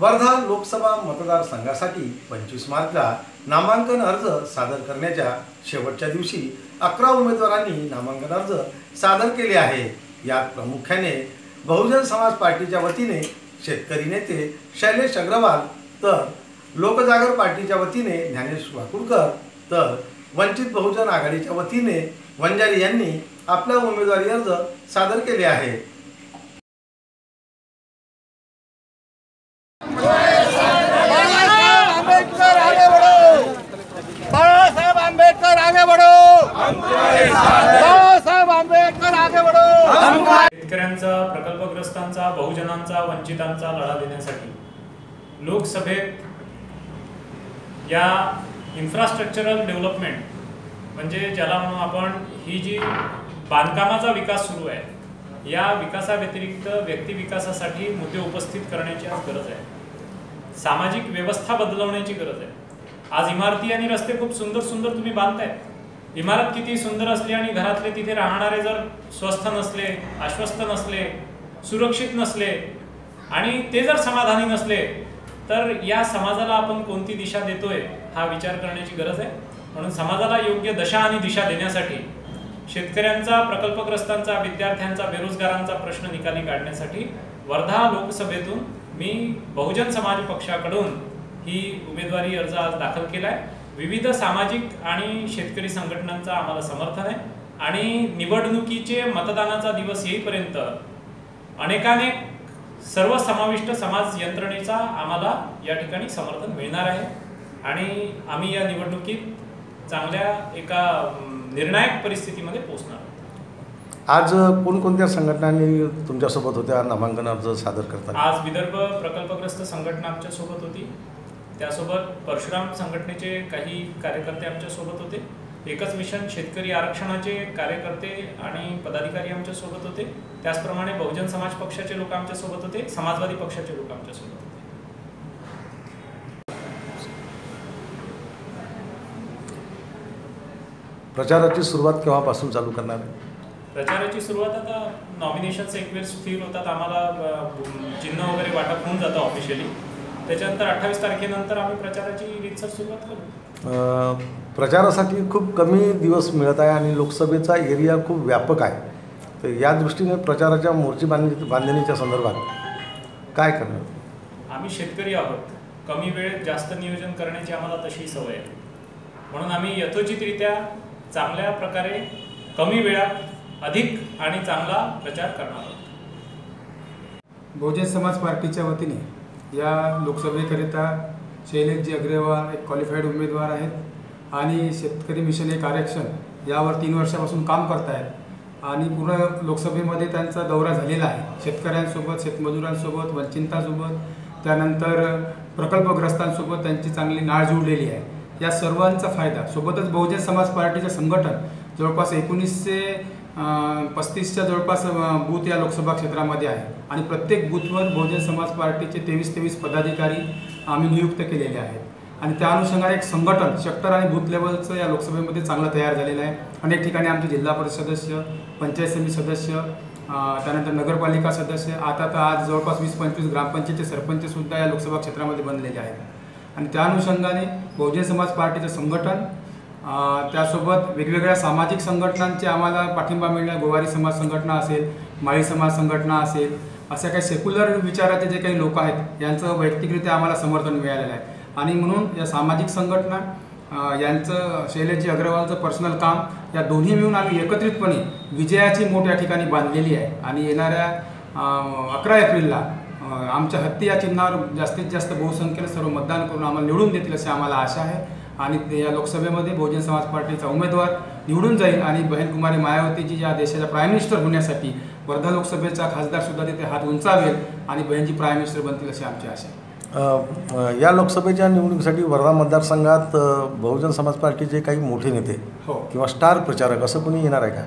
वर्धा लोकसभा मतदारसंघासाठी पंचवीस मार्चला नामांकन अर्ज सादर करण्याच्या शेवटच्या दिवशी अकरा उमेदवारांनी नामांकन अर्ज सादर केले आहे यात प्रामुख्याने बहुजन समाज पार्टीच्या वतीने शेतकरी नेते शैलेश अग्रवाल तर लोकजागर पार्टीच्या वतीने ज्ञानेश वाकुडकर तर वंचित बहुजन आघाडीच्या वतीने वंजारी यांनी आपला उमेदवारी अर्ज सादर केले आहे आंबेडकर आगे बढ़ो बाबा साहेब आंबेडकर आगे बढ़ो आंबेडकर आगे बढ़ो शेतकऱ्यांचा प्रकल्पग्रस्तांचा बहुजनांचा वंचितांचा लढा देण्यासाठी लोकसभेत या इन्फ्रास्ट्रक्चरल डेव्हलपमेंट म्हणजे ज्याला म्हणून आपण ही जी बांधकामाचा विकास सुरू आहे या विकासाव्यतिरिक्त व्यक्ती विकासासाठी मुद्दे उपस्थित करण्याची आज गरज आहे. सामाजिक व्यवस्था बदलवण्याची गरज आहे. आज इमारती आणि रस्ते खूप सुंदर सुंदर तुम्ही बांधताय इमारत किती सुंदर असली आणि घरातले तिथे राहणारे जर स्वस्थ नसले आश्वस्त नसले सुरक्षित नसले आणि ते जर समाधानी नसले तर या समाजाला आपण कोणती दिशा देतोय हा विचार करण्याची गरज आहे. म्हणून समाजाला योग्य दशा आणि दिशा देण्यासाठी शेतकऱ्यांचा प्रकल्पग्रस्तांचा विद्यार्थ्यांचा बेरोजगारांचा प्रश्न निकाली काढण्यासाठी वर्धा लोकसभेतून मी बहुजन समाज पक्षाकडून ही उमेदवारी अर्ज आज दाखल केला आहे विविध सामाजिक आणि शेतकरी संघटनांचं आम्हाला समर्थन आहे. आणि निवडणुकीचे मतदानाचा दिवस येईपर्यंत अनेकानेक सर्वसमाविष्ट समाज यंत्रणेचा आम्हाला या ठिकाणी समर्थन मिळणार आहे. आणि आम्ही या निवडणुकीत चांगल्या एका निर्णायक परिस्थितीमध्ये पोहोचणार. आज कोणकोणत्या संघटनांनी तुमच्यासोबत होत्या? नामांकन अर्ज सादर करताना. आज विदर्भ प्रकल्पग्रस्त संघटना आमच्यासोबत होती. त्यासोबत परशुराम संघटनेचे काही कार्यकर्ते आमच्यासोबत होते. एकच मिशन शेतकरी आरक्षणाचे कार्यकर्ते आणि पदाधिकारी आमच्यासोबत होते. त्याचप्रमाणे बहुजन समाज पक्षाचे लोक आमच्यासोबत होते. समाजवादी पक्षाचे लोक आमच्यासोबत होते. प्रचाराची सुरुवात केव्हापासून चालू करणार आहे? प्रचाराची सुरुवात आता नॉमिनेशन्स एक वेळ स्थिर होतात. आम्हाला चिन्ह वगैरे वाटप होऊन जातं ऑफिशियली त्याच्यानंतर अठ्ठावीस तारखेनंतर आम्ही प्रचाराची रीतसर सुरुवात करू. अ, प्रचारासाठी खूप कमी दिवस मिळत आहे आणि लोकसभेचा एरिया खूप व्यापक आहे. तर या दृष्टीने प्रचाराच्या मोर्ची बांधणी बांधणीच्या संदर्भात काय करणार? आम्ही शेतकरी आहोत. कमी वेळेत जास्त नियोजन करण्याची आम्हाला तशी सवय आहे. म्हणून आम्ही यथोचितरित्या चांगल्या प्रकारे कमी वेळात अधिक आणि चांगला प्रचार करणार आहोत. बहुजन समाज पार्टीच्या वतीने या लोकसभेकरिता शैलेशजी अग्रवाल एक क्वालिफाईड उमेदवार आहेत आणि शेतकरी मिशन एक आरक्षण यावर तीन वर्षापासून काम करत आहेत आणि पूर्ण लोकसभेमध्ये त्यांचा दौरा झालेला आहे. शेतकऱ्यांसोबत शेतमजुरांसोबत वंचितांसोबत त्यानंतर प्रकल्पग्रस्तांसोबत त्यांची चांगली नाळ जुळलेली आहे. या सर्वांचा फायदा सोबतच बहुजन समाज पार्टीचं संघटन जवळपास एकोणीसशे पस्तीसच्या जवळपास बूथ या लोकसभा क्षेत्रामध्ये आहे. आणि प्रत्येक बूथवर बहुजन समाज पार्टीचे तेवीस तेवीस पदाधिकारी आम्ही नियुक्त केलेले आहेत. आणि त्या अनुषंगाने एक संघटन सेक्टर आणि बूथ लेवलचं या लोकसभेमध्ये चांगलं तयार झालेलं आहे. अनेक ठिकाणी आमचे जिल्हा परिषद सदस्य पंचायत समिती सदस्य त्यानंतर नगरपालिका सदस्य आता तर आज जवळपास वीस पंचवीस ग्रामपंचायतचे सरपंचसुद्धा या लोकसभा क्षेत्रामध्ये बनलेले आहेत. आणि त्या अनुषंगाने बहुजन समाज पार्टीचं संघटन त्यासोबत वेगवेगळ्या सामाजिक संघटनांचे आम्हाला पाठिंबा मिळणार. गोवारी समाज संघटना असेल माळी समाज संघटना असेल अशा काही सेक्युलर विचाराचे जे काही लोक आहेत यांचं वैयक्तिकरित्या आम्हाला समर्थन मिळालेलं आहे. आणि म्हणून या सामाजिक संघटना यांचं शैलेशजी अग्रवालचं पर्सनल काम या दोन्ही मिळून आम्ही एकत्रितपणे विजयाची मोठ या ठिकाणी बांधलेली आहे. आणि येणाऱ्या अकरा एप्रिलला आमच्या हत्ती या चिन्हावर जास्तीत जास्त बहुसंख्येने सर्व मतदान करून आम्हाला निवडून देतील अशी आम्हाला आशा आहे. आणि ते या लोकसभेमध्ये बहुजन समाज पार्टीचा उमेदवार निवडून जाईल आणि बहीण कुमारी मायावतीजी या देशाच्या प्राईम मिनिस्टर होण्यासाठी वर्धा लोकसभेचा खासदार सुद्धा तिथे हात उंचावेल आणि बहीणजी प्राईम मिनिस्टर बनतील अशी आमची आशा आहे. या लोकसभेच्या निवडणुकीसाठी वर्धा मतदारसंघात बहुजन समाज पार्टीचे काही मोठे नेते हो. किंवा स्टार प्रचारक असं कोणी येणार आहे का?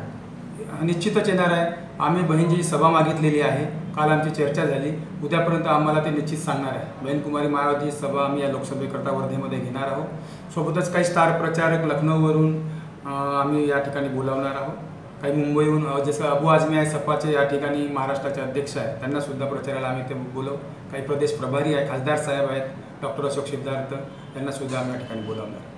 निश्चितच येणार आहे. आम्ही बहीणजी सभा मागितलेली आहे. काल आमची चर्चा झाली. उद्यापर्यंत आम्हाला ते निश्चित सांगणार आहे. बहीण कुमारी मायावती सभा आम्ही या लोकसभेकरता वर्धेमध्ये घेणार आहोत. सोबतच काही स्टार प्रचारक लखनौवरून आम्ही या ठिकाणी बोलावणार आहोत. काही मुंबईहून जसं अबू आझमी आहे सपाचे या ठिकाणी महाराष्ट्राचे अध्यक्ष आहेत. त्यांना सुद्धा प्रचाराला आम्ही ते बोलव काही प्रदेश प्रभारी आहे खासदार साहेब आहेत डॉक्टर अशोक सिद्धार्थ यांना सुद्धा आम्ही या ठिकाणी बोलावणार